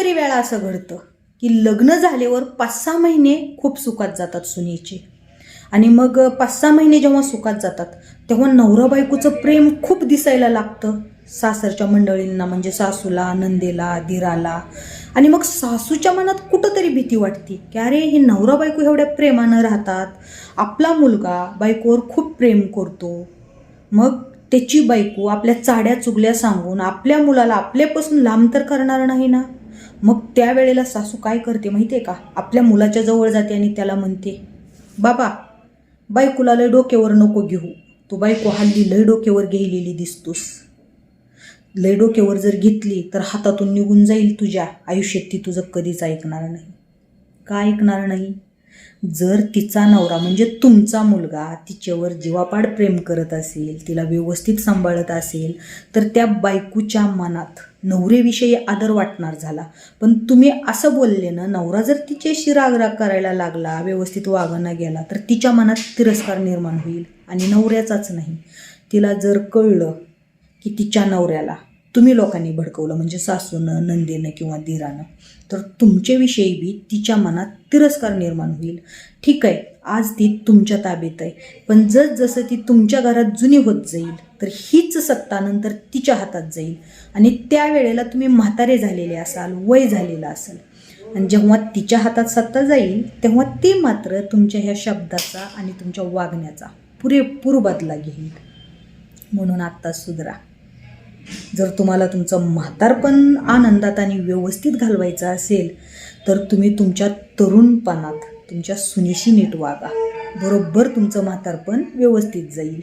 कितीतरी वेळा असं घडतं की लग्न झाल्यावर पाच सहा महिने खूप सुखात जातात सुनेचे. आणि मग पाच सहा महिने जेव्हा सुखात जातात तेव्हा नवरा बायकोचं प्रेम खूप दिसायला लागतं. सासरच्या मंडळींना म्हणजे सासूला नंदेला दिराला. आणि मग सासूच्या मनात कुठंतरी भीती वाटते की अरे हे नवरा बायको एवढ्या प्रेमानं राहतात. आपला मुलगा बायकोवर खूप प्रेम करतो. मग त्याची बायको आपल्या चाड्या चुगल्या सांगून आपल्या मुलाला आपल्यापासून लांब तर करणार नाही ना? मग त्यावेळेला सासू काय करते माहिती आहे का? आपल्या मुलाच्या जवळ जाते आणि त्याला म्हणते बाबा बायकोला लय डोक्यावर नको घेऊ. तू बायको हल्ली लय डोक्यावर घेलेली दिसतोस. लय डोक्यावर जर घेतली तर हातातून निघून जाईल तुझ्या. आयुष्यात ती तुझं कधीच ऐकणार नाही. का ऐकणार नाही? जर तिचा नवरा म्हणजे तुमचा मुलगा तिच्यावर जीवापाड प्रेम करत असेल तिला व्यवस्थित सांभाळत असेल तर त्या बायकोच्या मनात नवरेविषयी आदर वाटणार झाला. पण तुम्ही असं बोलले ना नवरा जर तिच्याशी रागराग करायला लागला व्यवस्थित वागणं गेला तर तिच्या मनात तिरस्कार निर्माण होईल आणि नवऱ्याचाच नाही. तिला जर कळलं की तिच्या नवऱ्याला तुम्ही लोकांनी भडकवलं म्हणजे सासूनं नंदेनं किंवा दिरानं तर तुमच्याविषयी बी तिच्या मनात तिरस्कार निर्माण होईल. ठीक आहे आज ती तुमच्या ताब्यात आहे पण जस जसं ती तुमच्या घरात जुनी होत जाईल तर हीच सत्ता नंतर तिच्या हातात जाईल. आणि त्यावेळेला तुम्ही म्हातारे झालेले असाल वय झालेलं असेल. आणि जेव्हा तिच्या हातात सत्ता जाईल तेव्हा ती मात्र तुमच्या ह्या शब्दाचा आणि तुमच्या वागण्याचा पुरेपूर बदला घेईल. म्हणून आत्ता सुधरा. जर तुम्हाला तुमचं म्हातारपण आनंदात आणि व्यवस्थित घालवायचं असेल तर तुम्ही तुमच्या तरुणपणात तुमच्या सुनेशी नीट वागा. बरोबर तुमचं म्हातारपण व्यवस्थित जाईल.